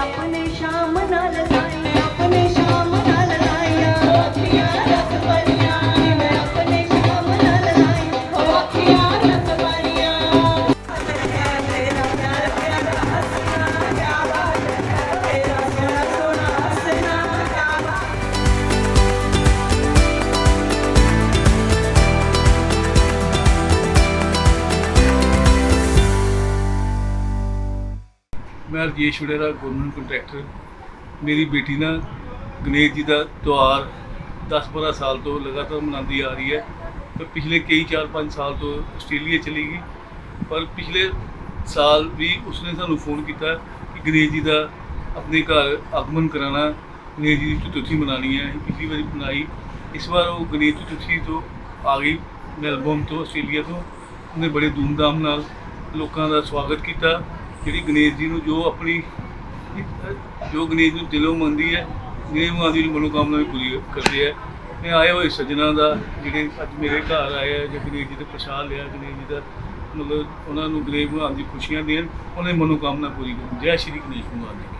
अपने शाम नाल जाए अपने ਮੈਂ ਰਜੇਸ਼ ਵੜੇਰਾ ਗਵਰਨਮੈਂਟ ਕੰਟਰੈਕਟਰ ਮੇਰੀ ਬੇਟੀ ਨਾ ਗਣੇਸ਼ ਜੀ ਦਾ ਤਿਉਹਾਰ 10-12 ਸਾਲ ਤੋਂ ਲਗਾਤਾਰ ਮਨਾਉਂਦੀ ਆ ਰਹੀ ਹੈ। ਪਰ ਪਿਛਲੇ ਕਈ 4-5 ਸਾਲ ਤੋਂ ਆਸਟ੍ਰੇਲੀਆ ਚਲੀ ਗਈ। ਪਰ ਪਿਛਲੇ ਸਾਲ ਵੀ ਉਸਨੇ ਸਾਨੂੰ ਫੋਨ ਕੀਤਾ ਕਿ ਗਣੇਸ਼ ਜੀ ਦਾ ਆਪਣੇ ਘਰ ਆਗਮਨ ਕਰਾਣਾ ਗਣੇਸ਼ ਜੀ ਦੀ ਚਤੁਰਥੀ ਮਨਾਉਣੀ ਹੈ। ਪਿਛਲੀ ਵਾਰੀ ਮਨਾਈ। ਇਸ ਵਾਰ ਉਹ ਗਣੇਸ਼ ਚਤੁਰਥੀ ਤੋਂ ਆ ਗਈ, ਮੈਲਬੌਰਨ ਤੋਂ, ਆਸਟ੍ਰੇਲੀਆ ਤੋਂ। ਉਹਨੇ ਬੜੇ ਧੂਮਧਾਮ ਨਾਲ ਲੋਕਾਂ ਦਾ ਸਵਾਗਤ ਕੀਤਾ। ਜਿਹੜੀ ਗਣੇਸ਼ ਜੀ ਨੂੰ ਜੋ ਆਪਣੀ, ਜੋ ਗਣੇਸ਼ ਨੂੰ ਦਿਲੋਂ ਮੰਨਦੀ ਹੈ, ਗਣੇਸ਼ ਮਾਂ ਦੀ ਮਨੋਕਾਮਨਾ ਵੀ ਪੂਰੀ ਕਰਦੇ ਹੈ। ਮੈਂ ਆਏ ਹੋਏ ਸੱਜਣਾ ਦਾ, ਜਿਹੜੇ ਅੱਜ ਮੇਰੇ ਘਰ ਆਏ ਆ, ਜਾਂ ਗਣੇਸ਼ ਜੀ ਦੇ ਪ੍ਰਸ਼ਾਦ ਲਿਆ, ਗਣੇਸ਼ ਜੀ ਦਾ, ਮਤਲਬ ਉਹਨਾਂ ਨੂੰ ਗਣੇਸ਼ ਭਗਵਾਨ ਦੀ ਖੁਸ਼ੀਆਂ ਦੇਣ, ਉਹਨਾਂ ਦੀ ਮਨੋਕਾਮਨਾ ਪੂਰੀ ਕਰਨ। ਜੈ ਸ਼੍ਰੀ ਗਣੇਸ਼ ਭਗਵਾਨ ਜੀ